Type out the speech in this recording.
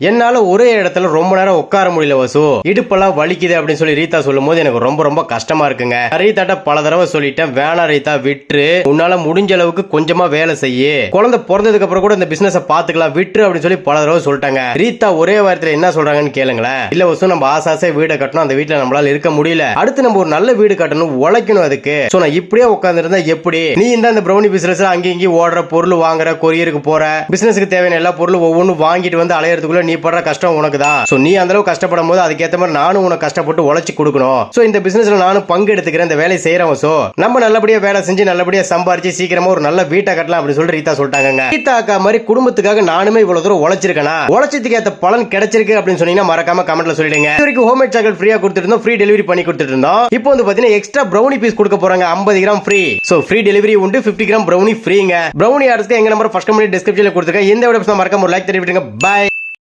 என்னால ஒரே இடத்துல ரொம்ப நேரம் உட்கார முடியல வசு. இடுப்பெல்லாம் வலிக்குது அப்படின்னு சொல்லி ரீதா சொல்லும் போது எனக்கு ரொம்ப ரொம்ப கஷ்டமா இருக்குங்க. ரீதாட்ட பல தடவை சொல்லிட்டேன் வேணாம் ரீதா விட்டுரு. உன்னால முடிஞ்ச அளவுக்கு கொஞ்சமா வேலை செய்ய. குழந்தை பிறந்ததுக்கு அப்புறம் கூட இந்த பிசினஸ் பாத்துக்கலாம் விட்டுரு அப்படின்னு சொல்லி பல தடவை சொல்லிட்டாங்க. ரீதா ஒரே வாரத்துல என்ன சொல்றாங்கன்னு கேளுங்களேன். இல்ல வசு நம்ம ஆசாசே வீடை கட்டணும். அந்த வீட்டுல நம்மளால இருக்க முடியல. அடுத்து நம்ம ஒரு நல்ல வீடு கட்டணும் உழைக்கணும் அதுக்கு. சோ நான் இப்படியே உட்காந்துருந்தா எப்படி? நீ இந்த அந்த ப்ரௌனி பிசினஸ் அங்கேயும் இங்கேயும் ஓடுற பொருள் வாங்குற கொரியருக்கு போற பிசினஸ்க்கு தேவையான எல்லா பொருளும் ஒவ்வொன்றும் வாங்கிட்டு வந்து அலையறதுக்குள்ள நீ படுற கஷ்டம் உனக்கு தான் ஸோ நீ அந்த அளவு கஷ்டப்படும் போது அதுக்கேற்ற மாதிரி நானும் உனக்கு கஷ்டப்பட்டு உழைச்சி கொடுக்கணும். சோ இந்த பிசினஸ்ல நானும் பங்கு எடுத்துக்கிறேன் இந்த வேலையை செய்யறோம் ஸோ நம்ம நல்லபடியா வேலை செஞ்சு நல்லபடியா சம்பாரிச்சு சீக்கிரமா ஒரு நல்ல வீட்டை கட்டலாம் அப்படின்னு சொல்லிட்டு ரீதா சொல்லிட்டாங்க ரீதா அக்கா மாதிரி குடும்பத்துக்காக நானுமே இவ்வளவு தூரம் உழைச்சிருக்கேனா? உழைச்சதுக்கு ஏத்த பலன் கிடைச்சிருக்கு அப்படின்னு சொன்னீங்கன்னா மறக்காம கமெண்ட்ல சொல்லிடுங்க. இது வரைக்கும் ஹோம்மேட் சாக்லேட் ஃப்ரீயா கொடுத்துட்டு இருந்தோம் ஃப்ரீ டெலிவரி பண்ணி கொடுத்துட்டு இருந்தோம் இப்போ வந்து பாத்தீங்கன்னா எக்ஸ்ட்ரா ப்ரௌனி பீஸ் கொடுக்க போறாங்க 50 gram free so free delivery உண்டு 50 கிராம் ப்ரௌனி ஃப்ரீங்க ப்ரௌனி ஆர்டர்ஸ்க்கு எங்க நம்பர் ஃபர்ஸ்ட் கம்பெனி டிஸ்கிரிப்ஷன்ல கொடுத்துருக்கேன். இந்த வீடியோ மறக்காம ஒரு லைக் தெரிவிட்டுங்க பை